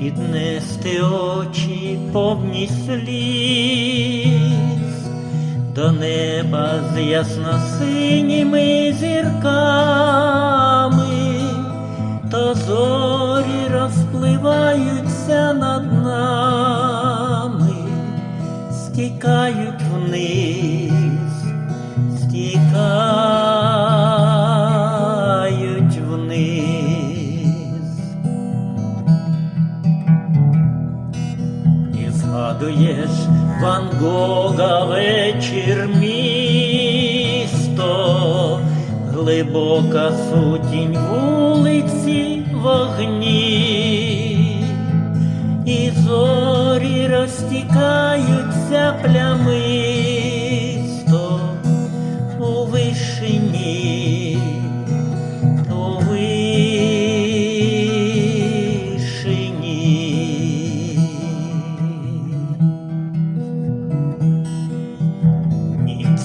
піднести очі повні сліз. До неба з ясно-синіми зірками, то зорі розпливаються над нами, стікають вниз, стікають згадуєш Ван Гога вечір місто, глибока сутінь вулиці вогні, і зорі розтікаються плямисто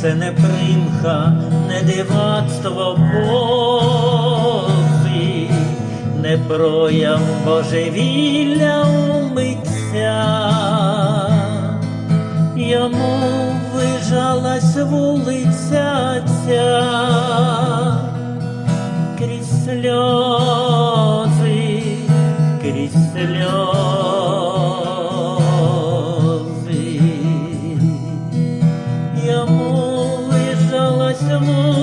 це не примха, не дивацтво пози, не прояв божевілля у. Йому вижалась вулиця сльози. Йому лежалась вулиця